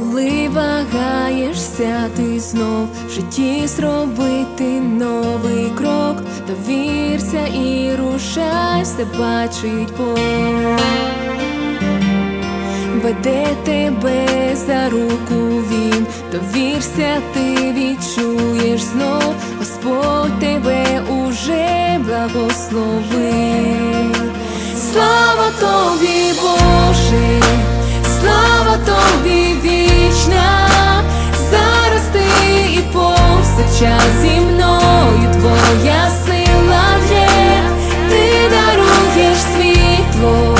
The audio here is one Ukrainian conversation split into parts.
Коли вагаєшся, ти знов в житті зробити новий крок, довірся і рушай, все бачить Бог. Веде тебе за руку він, довірся, ти відчуєш знов, Господь тебе уже благословив. Слава тобі, Боже, повсякчас зі мною твоя сила є, ти даруєш світло.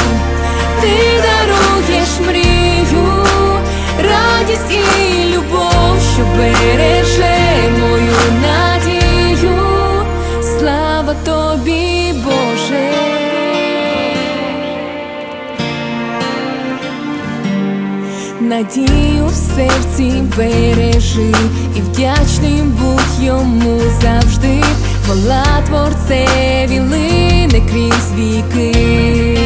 Ти даруєш мрію, радість і любов, що береже мою надію, слава тобі, Боже. Надію в серці бережи і вдячним будь йому завжди, хвала творцеві лине крізь віки.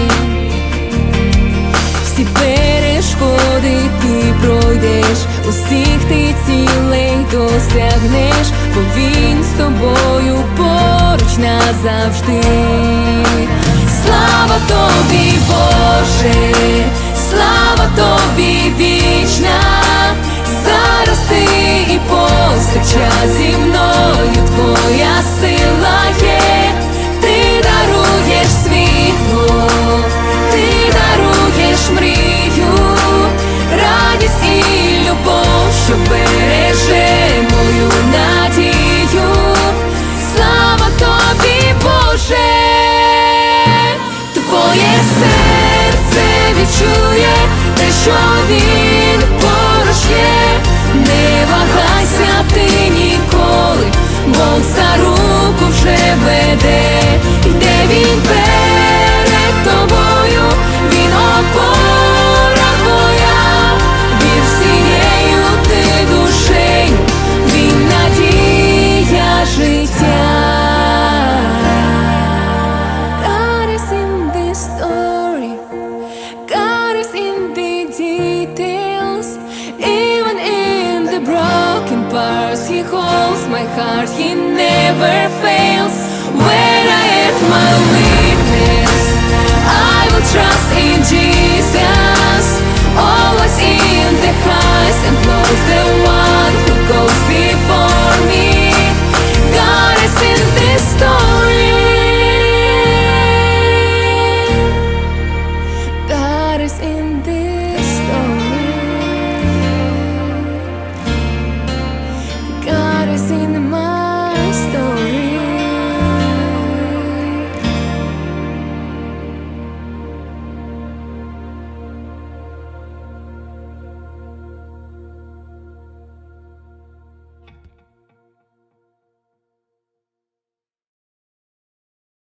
Всі перешкоди ти пройдеш, усіх ти цілей досягнеш, бо він з тобою поруч назавжди. Слава тобі, Боже, слава тобі повсякчас зі мною твоя сила є, ти даруєш світло, ти даруєш мрію, радість і любов, що береже мою надію, слава тобі, Боже, твоє серце відчує те, що він my heart, he never fails. When I am my weakness, I will trust in Jesus. Always in the highs and lows, the one who goes before me. God is in this story. God is in this story. God is in